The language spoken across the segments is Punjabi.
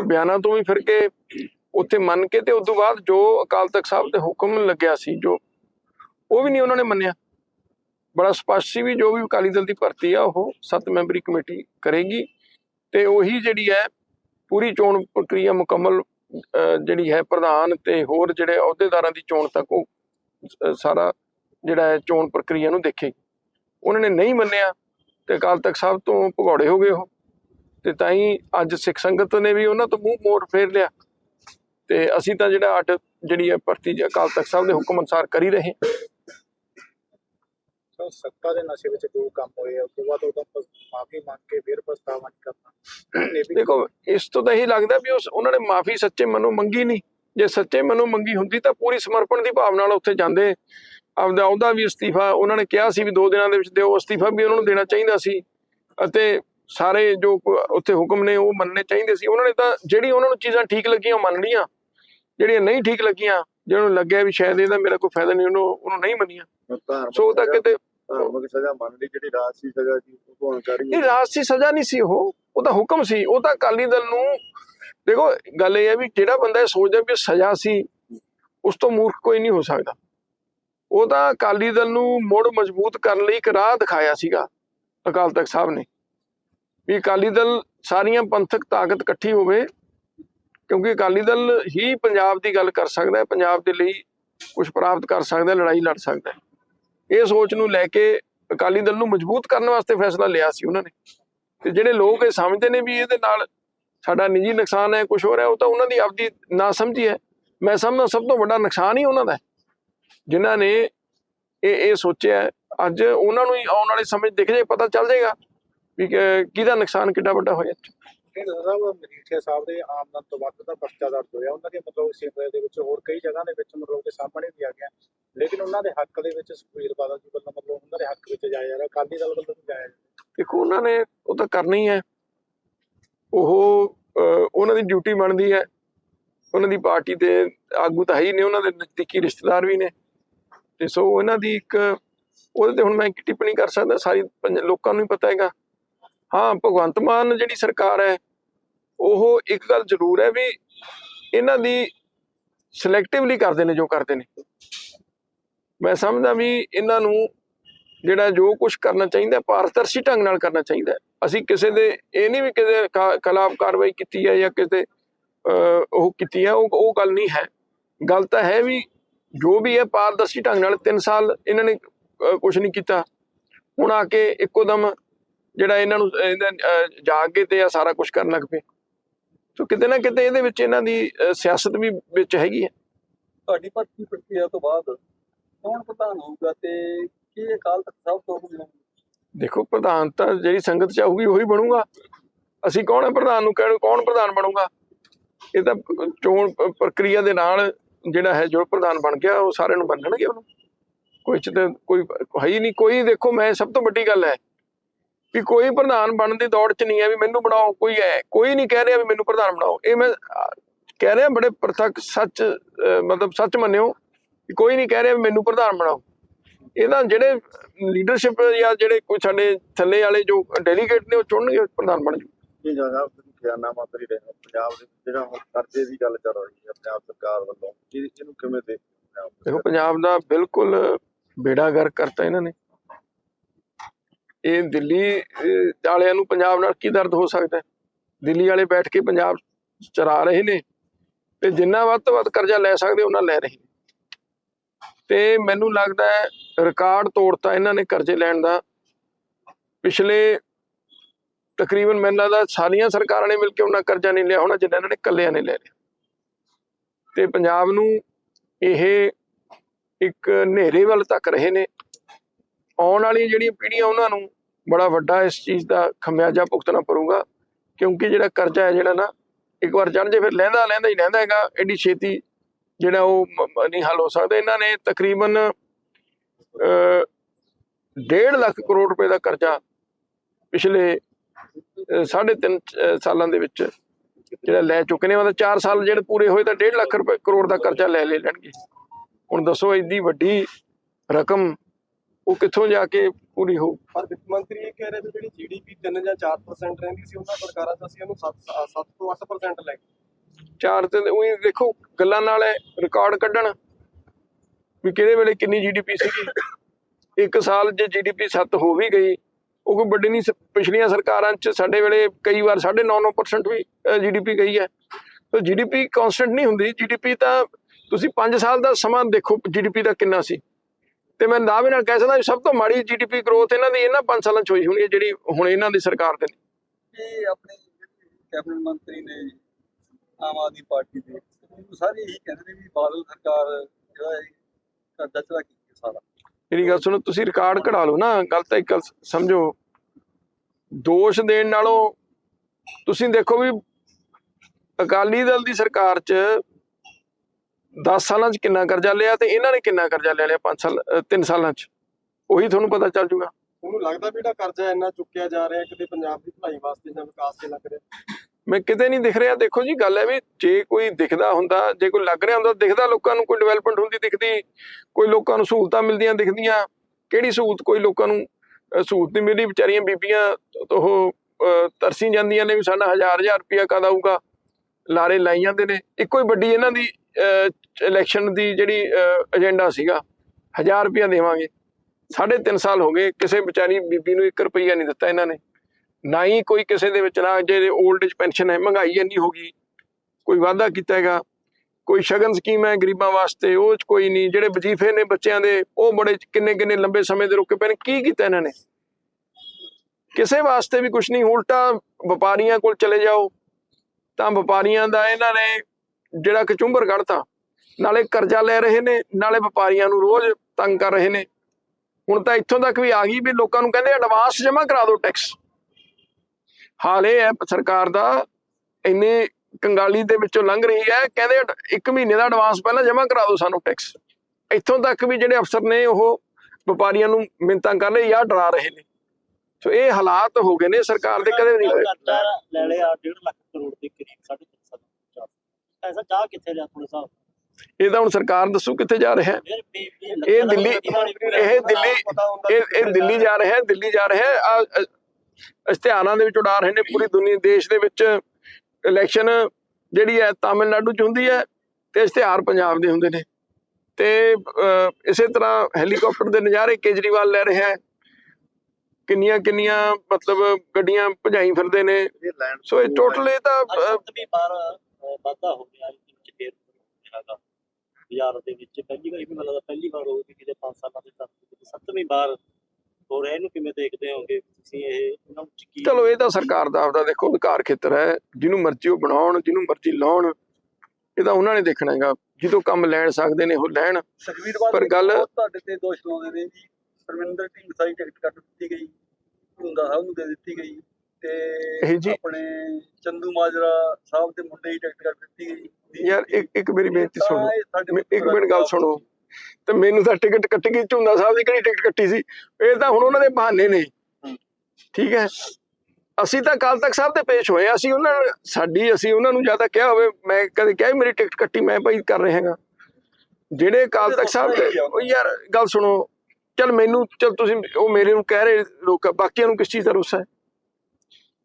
ਉਹ ਬਿਆਨਾਂ ਤੋਂ ਵੀ ਫਿਰ ਕੇ ਉੱਥੇ ਮੰਨ ਕੇ ਤੇ ਉਸ ਤੋਂ ਬਾਅਦ ਜੋ ਅਕਾਲ ਤਖਤ ਸਾਹਿਬ ਦੇ ਹੁਕਮ ਲੱਗਿਆ ਸੀ, ਜੋ ਉਹ ਵੀ ਨਹੀਂ ਉਹਨਾਂ ਨੇ ਮੰਨਿਆ। ਬੜਾ ਸਪਸ਼ਟ ਸੀ ਵੀ ਜੋ ਵੀ ਅਕਾਲੀ ਦਲ ਦੀ ਭਰਤੀ ਆ, ਉਹ ਸੱਤ ਮੈਂਬਰੀ ਕਮੇਟੀ ਕਰੇਗੀ ਤੇ ਉਹੀ ਜਿਹੜੀ ਹੈ ਪੂਰੀ ਚੋਣ ਪ੍ਰਕਿਰਿਆ ਮੁਕੰਮਲ ਜਿਹੜੀ ਹੈ ਪ੍ਰਧਾਨ ਤੇ ਹੋਰ ਜਿਹੜੇ ਅਹੁਦੇਦਾਰਾਂ ਦੀ ਚੋਣ ਤੱਕ ਉਹ ਸਾਰਾ ਜਿਹੜਾ ਹੈ ਚੋਣ ਪ੍ਰਕਿਰਿਆ ਨੂੰ ਦੇਖੇਗੀ। ਉਹਨਾਂ ਨੇ ਨਹੀਂ ਮੰਨਿਆ ਤੇ ਅਕਾਲ ਤਖਤ ਸਾਹਿਬ ਤੋਂ ਭਗੌੜੇ ਹੋ ਗਏ ਉਹ। ਤੇ ਤਾਂ ਹੀ ਅੱਜ ਸਿੱਖ ਸੰਗਤ ਨੇ ਵੀ ਉਹਨਾਂ ਤੋਂ ਮੂੰਹ ਮੋੜ ਫੇਰ ਲਿਆ। ਤੇ ਅਸੀਂ ਤਾਂ ਜਿਹੜਾ ਅੱਡ ਜਿਹੜੀ ਹੈ ਭਰਤੀ ਜੀ ਅਕਾਲ ਤਖਤ ਸਾਹਿਬ ਦੇ ਹੁਕਮ ਅਨੁਸਾਰ ਕਰ ਰਹੇ ਸੱਤਾ ਦੇ ਨਸ਼ੇ ਵਿੱਚ ਜੋ ਕੰਮ ਹੋਏ ਆ ਉਸ ਤੋਂ ਬਾਅਦ ਉਹਦਾ ਮਾਫੀ ਮੰਗ ਕੇ ਫਿਰ ਪਛਤਾਵਾ ਨਹੀਂ ਕਰਨਾ। ਇਹ ਵੀ ਦੇਖੋ ਇਸ ਤੋਂ ਤਾਂ ਇਹੀ ਲੱਗਦਾ ਵੀ ਉਸ ਉਹਨਾਂ ਨੇ ਮਾਫੀ ਸੱਚੇ ਮਨੋਂ ਮੰਗੀ ਨਹੀਂ। ਜੇ ਸੱਚੇ ਮਨੋਂ ਮੰਗੀ ਹੁੰਦੀ ਤਾਂ ਪੂਰੀ ਸਮਰਪਣ ਦੀ ਭਾਵਨਾ ਨਾਲ ਉੱਥੇ ਜਾਂਦੇ। ਆਪਦਾ ਉਹਦਾ ਵੀ ਅਸਤੀਫਾ ਉਹਨਾਂ ਨੇ ਕਿਹਾ ਸੀ ਵੀ ਦੋ ਦਿਨਾਂ ਦੇ ਵਿੱਚ ਦਿਓ ਅਸਤੀਫਾ ਵੀ ਉਹਨਾਂ ਨੂੰ ਦੇਣਾ ਚਾਹੀਦਾ ਸੀ। ਅਤੇ ਸਾਰੇ ਜੋ ਉੱਥੇ ਹੁਕਮ ਨੇ ਉਹ ਮੰਨਣੇ ਚਾਹੀਦੇ ਸੀ। ਉਹਨਾਂ ਨੇ ਤਾਂ ਜਿਹੜੀ ਉਹਨਾਂ ਨੂੰ ਚੀਜ਼ਾਂ ਠੀਕ ਲੱਗੀਆਂ ਉਹ ਮੰਨ ਲਈਆਂ। ਜਿਹੜੀਆਂ ਨਹੀਂ ਠੀਕ ਲੱਗੀਆਂ ਜਿਹਨਾਂ ਨੂੰ ਲੱਗਿਆ ਵੀ ਸ਼ਾਇਦ ਇਹਦਾ ਮੇਰਾ ਕੋਈ ਫਾਇਦਾ ਨਹੀਂ ਉਹਨੂੰ ਉਹਨੂੰ ਨਹੀਂ ਮੰਨੀਆਂ। ਸੋ ਤਾਂ ਕਿਤੇ ਧਾਰਮਿਕ ਸਜ਼ਾ ਮੰਨ ਲਈ ਜਿਹੜੀ ਰਾਜਸੀ ਸਜ਼ਾ ਸੀ ਉਹ ਅਨਕਾਰੀ ਇਹ ਰਾਜਸੀ ਸਜ਼ਾ ਨਹੀਂ ਸੀ ਉਹ। ਉਹ ਤਾਂ ਹੁਕਮ ਸੀ। ਉਹ ਤਾਂ ਅਕਾਲੀ ਦਲ ਨੂੰ ਦੇਖੋ ਗੱਲ ਇਹ ਹੈ ਵੀ ਜਿਹੜਾ ਬੰਦਾ ਇਹ ਸੋਚਦਾ ਵੀ ਸਜ਼ਾ ਸੀ ਉਸ ਤੋਂ ਮੂਰਖ ਕੋਈ ਨਹੀਂ ਹੋ ਸਕਦਾ। ਉਹ ਤਾਂ ਅਕਾਲੀ ਦਲ ਨੂੰ ਮੁੜ ਮਜ਼ਬੂਤ ਕਰਨ ਲਈ ਇੱਕ ਰਾਹ ਦਿਖਾਇਆ ਸੀਗਾ ਅਕਾਲ ਤਖਤ ਸਾਹਿਬ ਨੇ। ਵੀ ਅਕਾਲੀ ਦਲ ਸਾਰੀਆਂ ਪੰਥਕ ਤਾਕਤ ਇਕੱਠੀ ਹੋਵੇ, ਕਿਉਂਕਿ ਅਕਾਲੀ ਦਲ ਹੀ ਪੰਜਾਬ ਦੀ ਗੱਲ ਕਰ ਸਕਦਾ ਹੈ, ਪੰਜਾਬ ਦੇ ਲਈ ਕੁਝ ਪ੍ਰਾਪਤ ਕਰ ਸਕਦਾ ਲੜਾਈ ਲੜ ਸਕਦਾ ਇਹ ਸੋਚ ਨੂੰ ਲੈ ਕੇ ਅਕਾਲੀ ਦਲ ਨੂੰ ਮਜ਼ਬੂਤ ਕਰਨ ਵਾਸਤੇ ਫੈਸਲਾ ਲਿਆ ਸੀ ਉਹਨਾਂ ਨੇ। ਤੇ ਜਿਹੜੇ ਲੋਕ ਇਹ ਸਮਝਦੇ ਨੇ ਵੀ ਇਹਦੇ ਨਾਲ ਸਾਡਾ ਨਿੱਜੀ ਨੁਕਸਾਨ ਹੈ ਕੁਝ ਹੋ ਰਿਹਾ ਉਹ ਤਾਂ ਉਹਨਾਂ ਦੀ ਆਪਦੀ ਨਾ ਸਮਝੀ ਹੈ। ਮੈਂ ਸਮਝਦਾ ਸਭ ਤੋਂ ਵੱਡਾ ਨੁਕਸਾਨ ਹੀ ਉਹਨਾਂ ਦਾ ਹੈ। ਜਿਨ੍ਹਾਂ ਨੇ ਇਹ ਇਹ ਸੋਚਿਆ ਅੱਜ ਉਹਨਾਂ ਨੂੰ ਹੀ ਆਉਣ ਵਾਲੇ ਸਮੇਂ 'ਚ ਦਿਖ ਜਾਏ ਪਤਾ ਚੱਲ ਜਾਏਗਾ ਵੀ ਕਿਹਦਾ ਨੁਕਸਾਨ ਕਿੱਡਾ ਵੱਡਾ ਹੋਇਆ ਸਾਹਿਬ ਮਜੀਠੀਆ ਸਾਹਿਬ ਦੇ ਆਮਦਨ ਤੋਂ ਵੱਧ ਦਾ ਪਰਚਾ ਦਰਜ ਹੋਇਆ। ਉਹਨਾਂ ਦੇ ਮਤਲਬ ਸਿਮਰੇ ਦੇ ਵਿੱਚ ਹੋਰ ਕਈ ਜਗ੍ਹਾ ਦੇ ਵਿੱਚ ਮਤਲਬ ਕਿ ਸਾਹਮਣੇ ਵੀ ਆ ਗਿਆ। ਲੇਕਿਨ ਉਹਨਾਂ ਦੇ ਹੱਕ ਦੇ ਵਿੱਚ ਸੁਖਬੀਰ ਬਾਦਲ ਜੀ ਵੱਲੋਂ ਮਤਲਬ ਉਹਨਾਂ ਦੇ ਹੱਕ ਵਿੱਚ ਜਾਇਆ ਜਾ ਰਿਹਾ। ਅਕਾਲੀ ਦਲ ਵੱਲੋਂ ਵੀ ਜਾਇਆ ਜਾ ਰਿਹਾ। ਦੇਖੋ ਉਹਨਾਂ ਨੇ ਉਹ ਤਾਂ ਕਰਨਾ ਹੀ ਉਹ ਉਹਨਾਂ ਦੀ ਡਿਊਟੀ ਬਣਦੀ ਹੈ। ਉਹਨਾਂ ਦੀ ਪਾਰਟੀ ਦੇ ਆਗੂ ਤਾਂ ਹੈ ਹੀ ਨੇ। ਉਹਨਾਂ ਦੇ ਨਜ਼ਦੀਕੀ ਰਿਸ਼ਤੇਦਾਰ ਵੀ ਨੇ। ਤੇ ਸੋ ਇਹਨਾਂ ਦੀ ਇੱਕ ਉਹਦੇ ਤੇ ਹੁਣ ਮੈਂ ਕੀ ਟਿੱਪਣੀ ਕਰ ਸਕਦਾ। ਸਾਰੀ ਲੋਕਾਂ ਨੂੰ ਹੀ ਪਤਾ ਹੈਗਾ। ਹਾਂ ਭਗਵੰਤ ਮਾਨ ਜਿਹੜੀ ਸਰਕਾਰ ਹੈ ਉਹ ਇੱਕ ਗੱਲ ਜ਼ਰੂਰ ਹੈ ਵੀ ਇਹਨਾਂ ਦੀ ਸਿਲੈਕਟਿਵਲੀ ਕਰਦੇ ਨੇ ਜੋ ਕਰਦੇ ਨੇ। ਮੈਂ ਸਮਝਦਾ ਵੀ ਇਹਨਾਂ ਨੂੰ ਜਿਹੜਾ ਜੋ ਕੁਝ ਕਰਨਾ ਚਾਹੀਦਾ ਪਾਰਦਰਸ਼ੀ ਢੰਗ ਨਾਲ ਕਰਨਾ ਚਾਹੀਦਾ ਅਸੀਂ ਕਿਸੇ ਦੇ ਇਹ ਨਹੀਂ ਵੀ ਕਿਸੇ ਖਿਲਾਫ ਕਾਰਵਾਈ ਕੀਤੀ ਹੈ ਜਾਂ ਕਿਸੇ ਅਹ, ਉਹ ਕੀਤੀ ਹੈ ਉਹ ਉਹ ਗੱਲ ਨਹੀਂ ਹੈ। ਗੱਲ ਤਾਂ ਹੈ ਵੀ ਜੋ ਵੀ ਹੈ ਪਾਰਦਰਸ਼ੀ ਢੰਗ ਨਾਲ 3 ਸਾਲ ਇਹਨਾਂ ਨੇ ਕੁਝ ਨਹੀਂ ਕੀਤਾ। ਹੁਣ ਆ ਕੇ ਇੱਕੋ ਦਮ ਜਿਹੜਾ ਇਹਨਾਂ ਨੂੰ ਜਾਗ ਕੇ ਤੇ ਆ ਸਾਰਾ ਕੁਝ ਕਰਨ ਲੱਗ ਪਏ। ਸੋ ਕਿਤੇ ਨਾ ਕਿਤੇ ਇਹਦੇ ਵਿੱਚ ਇਹਨਾਂ ਦੀ ਸਿਆਸਤ ਵੀ ਵਿੱਚ ਹੈਗੀ ਹੈ ਤੁਹਾਡੀ ਭਰਤੀ ਪ੍ਰਕਿਰਿਆ ਤੋਂ ਬਾਅਦ ਕੌਣ ਪ੍ਰਧਾਨ ਹੋਊਗਾ ਤੇ ਕੀ ਅਕਾਲ ਤਖਤ ਸਾਹਿਬ ਤੋਂ ਹੁਕਮ ਦੇਖੋ ਪ੍ਰਧਾਨ ਤਾਂ ਜਿਹੜੀ ਸੰਗਤ ਚਾਹੂਗੀ ਉਹੀ ਬਣੂਗਾ। ਅਸੀਂ ਕੌਣ ਹੈ ਪ੍ਰਧਾਨ ਨੂੰ ਕਹਿਣ ਕੌਣ ਪ੍ਰਧਾਨ ਬਣੂਗਾ? ਇਹ ਤਾਂ ਚੋਣ ਪ੍ਰਕਿਰਿਆ ਦੇ ਨਾਲ ਜਿਹੜਾ ਹੈ ਜੋ ਪ੍ਰਧਾਨ ਬਣ ਗਿਆ ਉਹ ਸਾਰਿਆਂ ਨੂੰ ਮੰਨਣਗੇ ਉਹਨੂੰ। ਕੋਈ ਚ ਤਾਂ ਕੋਈ ਹੈ ਹੀ ਨਹੀਂ। ਕੋਈ ਦੇਖੋ ਮੈਂ ਸਭ ਤੋਂ ਵੱਡੀ ਗੱਲ ਹੈ ਵੀ ਕੋਈ ਪ੍ਰਧਾਨ ਬਣਨ ਦੀ ਦੌੜ 'ਚ ਨਹੀਂ ਹੈ ਵੀ ਮੈਨੂੰ ਬਣਾਓ ਕੋਈ ਹੈ ਕੋਈ ਨਹੀਂ ਕਹਿ ਰਿਹਾ ਵੀ ਮੈਨੂੰ ਪ੍ਰਧਾਨ ਬਣਾਓ। ਇਹ ਮੈਂ ਕਹਿ ਰਿਹਾ ਬੜੇ ਪ੍ਰਤੱਖ ਸੱਚ ਮਤਲਬ ਸੱਚ ਮੰਨਿਓ ਵੀ ਕੋਈ ਨਹੀਂ ਕਹਿ ਰਿਹਾ ਵੀ ਮੈਨੂੰ ਪ੍ਰਧਾਨ ਬਣਾਓ। ਇਹਦਾ ਜਿਹੜੇ ਲੀਡਰਸ਼ਿਪ ਜਾਂ ਜਿਹੜੇ ਕੋਈ ਸਾਡੇ ਥੱਲੇ ਵਾਲੇ ਜੋ ਡੈਲੀਗੇਟ ਨੇ ਉਹ ਚੁਣਨਗੇ ਪ੍ਰਧਾਨ ਬਣ ਜੂ ਇਹ ਜਗ੍ਹਾ ਤੁਸੀਂ ਖਿਆਨਾ ਮੰਤਰੀ ਰਹੇ ਹੋ ਪੰਜਾਬ ਦੇ ਵਿੱਚ ਜਿਹੜਾ ਹੁਣ ਕਰਜ਼ੇ ਦੀ ਗੱਲ ਚੱਲ ਰਹੀ ਹੈ ਪੰਜਾਬ ਸਰਕਾਰ ਵੱਲੋਂ ਇਹ ਇਹਨੂੰ ਕਿਵੇਂ ਦੇਖਦੇ ਹੋ? ਪੰਜਾਬ ਦੇਖੋ ਪੰਜਾਬ ਦਾ ਬਿਲਕੁਲ ਬੇੜਾ ਗਰ ਕਰਤਾ ਇਹਨਾਂ ਨੇ। ਇਹ ਦਿੱਲੀ ਵਾਲਿਆਂ ਨੂੰ ਪੰਜਾਬ ਨਾਲ ਕੀ ਦਰਦ ਹੋ ਸਕਦਾ ਦਿੱਲੀ ਵਾਲੇ ਬੈਠ ਕੇ ਪੰਜਾਬ ਚਰਾ ਰਹੇ ਨੇ ਤੇ ਜਿੰਨਾ ਵੱਧ ਤੋਂ ਵੱਧ ਕਰਜ਼ਾ ਲੈ ਸਕਦੇ, ਉਹਨਾਂ ਲੈ ਰਹੇ ਨੇ। ਤੇ ਮੈਨੂੰ ਲੱਗਦਾ ਹੈ ਰਿਕਾਰਡ ਤੋੜਤਾ ਇਹਨਾਂ ਨੇ ਕਰਜ਼ੇ ਲੈਣ ਦਾ। ਪਿਛਲੇ ਤਕਰੀਬਨ ਮੈਨੂੰ ਲੱਗਦਾ ਸਾਰੀਆਂ ਸਰਕਾਰਾਂ ਨੇ ਮਿਲ ਕੇ ਉਹਨਾਂ ਕਰਜ਼ਾ ਨਹੀਂ ਲਿਆ ਹੋਣਾ, ਜਿੰਨਾ ਇਹਨਾਂ ਨੇ ਇਕੱਲਿਆਂ ਨੇ ਲੈ ਲਿਆ। ਤੇ ਪੰਜਾਬ ਨੂੰ ਇਹ ਇੱਕ ਹਨੇਰੇ ਵੱਲ ਤੱਕ ਰਹੇ ਨੇ। ਆਉਣ ਵਾਲੀ ਜਿਹੜੀਆਂ ਪੀੜ੍ਹੀਆਂ ਉਹਨਾਂ ਨੂੰ ਬੜਾ ਵੱਡਾ ਇਸ ਚੀਜ਼ ਦਾ ਖਮਿਆਜਾ ਭੁਗਤਣਾ ਪਊਗਾ ਕਿਉਂਕਿ ਜਿਹੜਾ ਕਰਜ਼ਾ ਹੈ ਜਿਹੜਾ ਨਾ ਇੱਕ ਵਾਰ ਚੜ੍ਹ ਜੇ ਫਿਰ ਲਹਿੰਦਾ ਲਹਿੰਦਾ ਹੀ ਰਹਿੰਦਾ ਹੈਗਾ ਐਡੀ ਛੇਤੀ ਜਿਹੜਾ ਉਹ ਨਹੀਂ ਹੱਲ ਹੋ ਸਕਦਾ। ਇਹਨਾਂ ਨੇ ਤਕਰੀਬਨ ਅ 1.5 ਲੱਖ ਕਰੋੜ ਰੁਪਏ ਦਾ ਕਰਜ਼ਾ ਪਿਛਲੇ ਅ, ਸਾਢੇ ਤਿੰਨ ਅ, ਸਾਲਾਂ ਦੇ ਵਿੱਚ ਜਿਹੜਾ ਲੈ ਚੁੱਕੇ ਨੇ ਮਤਲਬ 4 ਸਾਲ ਜਿਹੜੇ ਪੂਰੇ ਹੋਏ ਤਾਂ 1.5 ਲੱਖ ਰੁਪਏ ਕਰੋੜ ਦਾ ਕਰਜ਼ਾ ਲੈ ਲੈ ਲੈਣਗੇ। ਹੁਣ ਦੱਸੋ ਇੰਨੀ ਵੱਡੀ ਰਕਮ ਉਹ ਕਿੱਥੋਂ ਜਾ ਕੇ ਪੂਰੀ ਹੋਊ ਪਰ ਵਿੱਤ ਮੰਤਰੀ ਇਹ ਕਹਿ ਰਹੇ ਸੀ ਜਿਹੜੀ ਜੀਡੀਪੀ 3 ਜਾਂ 4% ਰਹਿੰਦੀ ਸੀ ਉਹਨਾਂ ਸਰਕਾਰਾਂ ਚ ਅਸੀਂ ਉਹਨੂੰ 7 7 ਤੋਂ 8% ਲੈ ਗਏ। ਚਾਰ ਤੇ ਉਹੀ ਦੇਖੋ ਗੱਲਾਂ ਨਾਲ ਰਿਕਾਰਡ ਕੱਢਣ ਵੀ ਕਿਹੜੇ ਵੇਲੇ ਕਿੰਨੀ ਜੀਡੀਪੀ ਸੀਗੀ। ਇੱਕ ਸਾਲ ਜੇ ਜੀਡੀਪੀ 7 ਹੋ ਵੀ ਗਈ ਉਹ ਕੋਈ ਵੱਡੀ ਨਹੀਂ ਸ- ਪਿਛਲੀਆਂ ਸਰਕਾਰਾਂ 'ਚ ਸਾਡੇ ਵੇਲੇ ਕਈ ਵਾਰ 9.5% ਵੀ ਜੀਡੀਪੀ ਗਈ ਹੈ। ਤਾਂ ਜੀਡੀਪੀ ਕਨਸਟੈਂਟ ਨਹੀਂ ਹੁੰਦੀ। ਜੀਡੀਪੀ ਤਾਂ ਤੁਸੀਂ 5 ਸਾਲ ਦਾ ਸਮਾਂ ਦੇਖੋ ਜੀਡੀਪੀ ਦਾ ਕਿੰਨਾ ਸੀ। ਤੇ ਮੈਂ ਦਾਅਵੇ ਨਾਲ ਕਹਿ ਸਕਦਾ ਵੀ ਸਭ ਤੋਂ ਮਾੜੀ ਜੀਡੀਪੀ ਗਰੋਥ ਇਹਨਾਂ ਦੀ ਇਹਨਾਂ 5 ਸਾਲਾਂ 'ਚ ਹੋਈ ਹੋਣੀ ਹੈ ਜਿਹੜੀ ਹੁਣ ਇਹਨਾਂ ਦੀ ਸਰਕਾਰ ਦੇ ਨੇ ਇਹ ਆਪਣੇ ਕੈਬਨਿਟ ਮੰਤਰੀ ਨੇ ਆਮ ਆਦਮੀ ਪਾਰਟੀ ਦੇ ਉਹ ਸਾਰੇ ਇਹੀ ਕਹਿੰਦੇ ਨੇ ਵੀ ਬਾਦਲ ਸਰਕਾਰ ਜਿਹੜਾ ਇਹ ਕਰਦਾ ਚਲਾ ਕੀਤੀ ਸਾਰਾ। ਮੇਰੀ ਗੱਲ ਸੁਣੋ ਤੁਸੀਂ ਰਿਕਾਰਡ ਕਢਾ ਲਓ ਨਾ ਗੱਲ ਤਾਂ ਇੱਕ ਸਮਝੋ। ਦੋਸ਼ ਦੇਣ ਨਾਲੋਂ ਤੁਸੀਂ ਦੇਖੋ ਵੀ ਅਕਾਲੀ ਦਲ ਦੀ ਸਰਕਾਰ 'ਚ 10 ਸਾਲਾਂ 'ਚ ਕਿੰਨਾ ਕਰਜ਼ਾ ਲਿਆ ਤੇ ਇਹਨਾਂ ਨੇ ਕਿੰਨਾ ਕਰਜ਼ਾ ਲੈ ਲਿਆ 5 ਸਾਲ 3 ਸਾਲਾਂ 'ਚ। ਉਹੀ ਤੁਹਾਨੂੰ ਪਤਾ ਚੱਲ ਜੂਗਾ। ਉਹਨੂੰ ਲੱਗਦਾ ਵੀ ਜਿਹੜਾ ਕਰਜ਼ਾ ਇੰਨਾ ਚੁੱਕਿਆ ਜਾ ਰਿਹਾ ਕਿਤੇ ਪੰਜਾਬ ਦੀ ਭਲਾਈ ਵਾਸਤੇ ਜਾਂ ਵਿਕਾਸ ਤੇ ਲੱਗ ਰਿਹਾ। ਮੈਂ ਕਿਤੇ ਨਹੀਂ ਦਿਖ ਰਿਹਾ। ਦੇਖੋ ਜੀ ਗੱਲ ਹੈ ਵੀ ਜੇ ਕੋਈ ਦਿਖਦਾ ਹੁੰਦਾ ਜੇ ਕੋਈ ਲੱਗ ਰਿਹਾ ਹੁੰਦਾ ਦਿਖਦਾ ਲੋਕਾਂ ਨੂੰ ਕੋਈ ਡਿਵੈਲਪਮੈਂਟ ਹੁੰਦੀ ਦਿਖਦੀ ਕੋਈ ਲੋਕਾਂ ਨੂੰ ਸਹੂਲਤਾਂ ਮਿਲਦੀਆਂ ਦਿਖਦੀਆਂ ਕਿਹੜੀ ਸਹੂਲਤ? ਕੋਈ ਲੋਕਾਂ ਨੂੰ ਸਹੂਲਤ ਨਹੀਂ ਮਿਲੀ ਵਿਚਾਰੀਆਂ ਬੀਬੀਆਂ ਉਹ ਤਰਸੀ ਜਾਂਦੀਆਂ ਨੇ ਵੀ ਸਾਡਾ ਹਜ਼ਾਰ ਹਜ਼ਾਰ ਰੁਪਇਆ ਕਦ ਆਊਗਾ? ਲਾਰੇ ਲਾਈ ਜਾਂਦੇ ਨੇ। ਇੱਕੋ ਹੀ ਵੱਡੀ ਇਹਨਾਂ ਦੀ ਇਲੈਕਸ਼ਨ ਦੀ ਜਿਹੜੀ ਏਜੰਡਾ ਸੀਗਾ, ਹਜ਼ਾਰ ਰੁਪਇਆ ਦੇਵਾਂਗੇ। ਸਾਢੇ ਤਿੰਨ ਸਾਲ ਹੋ ਗਏ, ਕਿਸੇ ਵਿਚਾਰੀ ਬੀਬੀ ਨੂੰ 1 ਰੁਪਈਆ ਨਹੀਂ ਦਿੱਤਾ ਇਹਨਾਂ ਨੇ। ਨਾ ਹੀ ਕੋਈ ਕਿਸੇ ਦੇ ਵਿੱਚ, ਨਾ ਜਿਹੜੇ 올ਡ ਏਜ ਪੈਨਸ਼ਨ ਹੈ, ਮਹਿੰਗਾਈ ਇੰਨੀ ਹੋ ਗਈ। ਕੋਈ ਵਾਅਦਾ ਕੀਤਾ ਹੈਗਾ। ਕੋਈ ਸ਼ਗਨ ਸਕੀਮ ਹੈ ਗਰੀਬਾਂ ਵਾਸਤੇ, ਉਹ ਚ ਕੋਈ ਨਹੀਂ। ਜਿਹੜੇ ਵਜ਼ੀਫੇ ਨੇ ਬੱਚਿਆਂ ਦੇ, ਉਹ ਬੜੇ ਕਿੰਨੇ ਕਿੰਨੇ ਲੰਬੇ ਸਮੇਂ ਦੇ ਰੁਕੇ ਪਏ ਨੇ। ਕੀ ਕੀਤਾ ਇਹਨਾਂ ਨੇ? ਕਿਸੇ ਵਾਸਤੇ ਵੀ ਕੁਝ ਨਹੀਂ। ਉਲਟਾ ਵਪਾਰੀਆਂ ਕੋਲ ਚਲੇ ਜਾਓ। ਤਾਂ ਵਪਾਰੀਆਂ ਦਾ ਇਹਨਾਂ ਨੇ ਜਿਹੜਾ ਕਚੁੰਬਰ ਕੱਢਤਾ ਨਾਲੇ ਕਰਜ਼ਾ ਲੈ ਰਹੇ ਨੇ, ਨਾਲੇ ਵਪਾਰੀਆਂ ਨੂੰ ਰੋਜ਼ ਤੰਗ ਕਰ ਰਹੇ ਨੇ। ਹੁਣ ਤਾਂ ਇੱਥੋਂ ਤੱਕ ਵੀ ਆ ਗਈ ਵੀ ਲੋਕਾਂ ਨੂੰ ਕਹਿੰਦੇ ਐਡਵਾਂਸ ਜਮ੍ਹਾਂ ਕਰਾ ਦਿਓ ਟੈਕਸ ਹਾਲ ਹੈ, ਸਰਕਾਰ ਦਾ ਇੰਨੇ ਕੰਗਾਲੀ ਦੇ ਵਿੱਚੋਂ ਲੰਘ ਰਹੀ ਹੈ, ਕਹਿੰਦੇ ਇੱਕ ਮਹੀਨੇ ਦਾ ਐਡਵਾਂਸ ਪਹਿਲਾਂ ਜਮ੍ਹਾਂ ਕਰਾ ਦਿਓ ਸਾਨੂੰ ਟੈਕਸ ਇੱਥੋਂ ਤੱਕ ਵੀ ਜਿਹੜੇ ਅਫਸਰ ਨੇ ਉਹ ਵਪਾਰੀਆਂ ਨੂੰ ਮਿੰਤਾਂ ਕਰ ਰਹੇ ਜਾਂ ਡਰਾ ਰਹੇ ਨੇ। ਸੋ ਇਹ ਹਾਲਾਤ ਹੋ ਗਏ ਨੇ, ਸਰਕਾਰ ਦੇ ਕਦੇ ਨਹੀਂ ਹੋਏ। ਲੈ ਲਿਆ 1.5 ਲੱਖ ਕਰੋੜ ਦੇ ਕਰੀਬ, ਸਾਢੇ ਪੈਸਾ ਜਾ ਕਿੱਥੇ ਲਿਆ ਤੁਹਾਡੇ ਸਾਹਿਬ ਇਹ ਤਾਂ ਹੁਣ ਸਰਕਾਰ ਦੱਸੂ ਕਿੱਥੇ ਜਾ ਰਿਹਾ ਹੈ। ਇਹ ਦਿੱਲੀ ਇਹ ਦਿੱਲੀ ਇਹ ਇਹ ਦਿੱਲੀ ਜਾ ਰਿਹਾ ਹੈ ਦਿੱਲੀ ਜਾ ਰਿਹਾ ਹੈ। ਇਸ਼ਤਿਹਾਰਾਂ ਦੇ ਵਿੱਚ ਉਡਾ ਰਹੇ ਨੇ ਪੂਰੀ ਦੁਨੀਆ ਦੇਸ਼ ਦੇ ਵਿੱਚ ਇਲੈਕਸ਼ਨ ਜਿਹੜੀ ਹੈ ਤਾਮਿਲਨਾਡੂ ਚ ਹੁੰਦੀ ਹੈ ਤੇ ਇਸ਼ਤਿਹਾਰ ਪੰਜਾਬ ਦੇ ਹੁੰਦੇ ਨੇ। ਤੇ ਇਸੇ ਤਰ੍ਹਾਂ ਹੈਲੀਕਾਪਟਰ ਦੇ ਨਜ਼ਾਰੇ ਕੇਜਰੀਵਾਲ ਲੈ ਰਿਹਾ ਹੈ। ਕਿੰਨੀਆਂ ਕਿੰਨੀਆਂ ਮਤਲਬ ਗੱਡੀਆਂ ਭਜਾਈ ਫਿਰਦੇ ਨੇ। ਸੋ ਇਹ ਟੋਟਲ ਇਹ ਤਾਂ ਵਾਧਾ ਹੋ ਗਿਆ ਇਸ ਵਿੱਚ ਫੇਰ ਹੈਗਾ ਬਾਜ਼ਾਰ ਦੇ ਵਿੱਚ ਪਹਿਲੀ ਵਾਰ ਵੀ ਮੈਨੂੰ ਲੱਗਦਾ ਪਹਿਲੀ ਵਾਰ ਹੋਊਗੀ ਕਿਤੇ 5 ਸਾਲਾਂ ਦੇ ਤੱਕ ਸੱਤਵੀਂ ਵਾਰ ਹੋ ਰਿਹਾ। ਇਹਨੂੰ ਕਿਵੇਂ ਦੇਖਦੇ ਹੋਗੇ ਤੁਸੀਂ ਇਹ? ਇਹਨਾਂ ਵਿੱਚ ਕੀ ਚਲੋ ਇਹ ਤਾਂ ਸਰਕਾਰ ਦਾ ਆਪਦਾ ਦੇਖੋ ਅਧਿਕਾਰ ਖੇਤਰ ਹੈ। ਜਿਹਨੂੰ ਮਰਜ਼ੀ ਉਹ ਬਣਾਉਣ ਜਿਹਨੂੰ ਮਰਜ਼ੀ ਲਾਉਣ ਇਹ ਤਾਂ ਉਹਨਾਂ ਨੇ ਦੇਖਣਾ ਹੈਗਾ। ਜਦੋਂ ਕੰਮ ਲੈਣ ਸਕਦੇ ਨੇ ਉਹ ਲੈਣ। ਸੁਖਵੀਰ ਪਰ ਗੱਲ- ਤੁਹਾਡੇ ਤੇ ਦੋਸ਼ ਲਾਉਂਦੇ ਨੇ ਜੀ। ਪਰਮਿੰਦਰ ਢੀਂਡਸਾ ਦੀ ਟਿਕਟ ਕੱਟ ਦਿੱਤੀ ਗਈ। ਹੁੰਦਾ ਸਾਹਿਬ ਨੂੰ ਦੇ ਦਿੱਤੀ ਗਈ। ਇਹ ਤੇ ਜੀ- ਆਪਣੇ ਚੰਦੂ ਮਾਜਰਾ ਸਾਹਿਬ ਦੇ ਮੁੰਡੇ ਦੀ ਟਿਕਟ ਕੱਟ ਦਿੱਤੀ ਗਈ। ਯਾਰ ਇੱਕ ਇੱਕ ਮੇਰੀ ਬੇਨਤੀ ਸੁਣੋ। ਮੈਂ- ਇੱਕ ਮਿੰਟ ਗੱਲ ਸੁਣੋ। ਤੇ ਮੈਨੂੰ ਤਾਂ ਟਿਕਟ ਕੱਟ ਗਈ ਝੁੰਦਾ ਸਾਹਿਬ ਦੀ ਕਿਹੜੀ ਟਿਕਟ ਕੱਟੀ ਸੀ? ਇਹ ਤਾਂ ਹੁਣ ਉਹਨਾਂ ਦੇ ਬਹਾਨੇ ਨੇ। ਠੀਕ ਹੈ? ਅਸੀਂ ਤਾਂ ਕੱਲ ਤੱਕ ਸਾਹਿਬ ਤੇ ਪੇਸ਼ ਹੋਏ ਹਾਂ। ਅਸੀਂ ਉਹਨਾਂ ਸਾਡੀ ਅਸੀਂ ਉਹਨਾਂ ਨੂੰ ਜ਼ਿਆਦਾ ਕਿਹਾ ਹੋਵੇ ਮੈਂ ਕਦੇ ਕਿਹਾ ਮੇਰੀ ਟਿਕਟ ਕੱਟੀ ਮੈਂ ਭਾਈ ਕਰ ਰਿਹਾ ਹੈਗਾ। ਜਿਹੜੇ ਕਾਲ ਤੱਕ ਸਾਹਿਬ ਤੇ ਉਹ ਯਾਰ ਗੱਲ ਸੁਣੋ। ਚਲ ਮੈਨੂੰ ਚਲ ਤੁਸੀਂ ਉਹ ਮੇਰੇ ਨੂੰ ਕਹਿ ਰਹੇ ਲੋਕ ਬਾਕੀਆਂ ਨੂੰ ਕਿਸ ਚੀਜ਼ ਦਾ ਰੁੱਸਾ ਹੈ?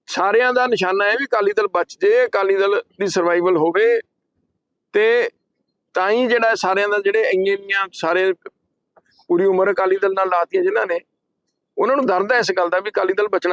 ਸਾਰਿਆਂ ਦਾ ਨਿਸ਼ਾਨਾ ਹੈ ਵੀ ਅਕਾਲੀ ਦਲ ਬਚ ਜੇ, ਅਕਾਲੀ ਦਲ ਦੀ ਸਰਵਾਈਵਲ ਹੋਵੇ ਤੇ ਤਾਂ ਹੀ ਜਿਹੜਾ ਸਾਰਿਆਂ ਦਾ ਜਿਹੜੇ ਇੰਨੀਆਂ ਇੰਨੀਆਂ ਸਾਰੇ ਪੂਰੀ ਉਮਰ ਅਕਾਲੀ ਦਲ ਨਾਲ ਲਾਤੀਆਂ ਜਿਨ੍ਹਾਂ ਨੇ, ਉਹਨਾਂ ਨੂੰ ਦਰਦ ਹੈ ਇਸ ਗੱਲ ਦਾ ਵੀ ਅਕਾਲੀ ਦਲ ਬਚਣਾ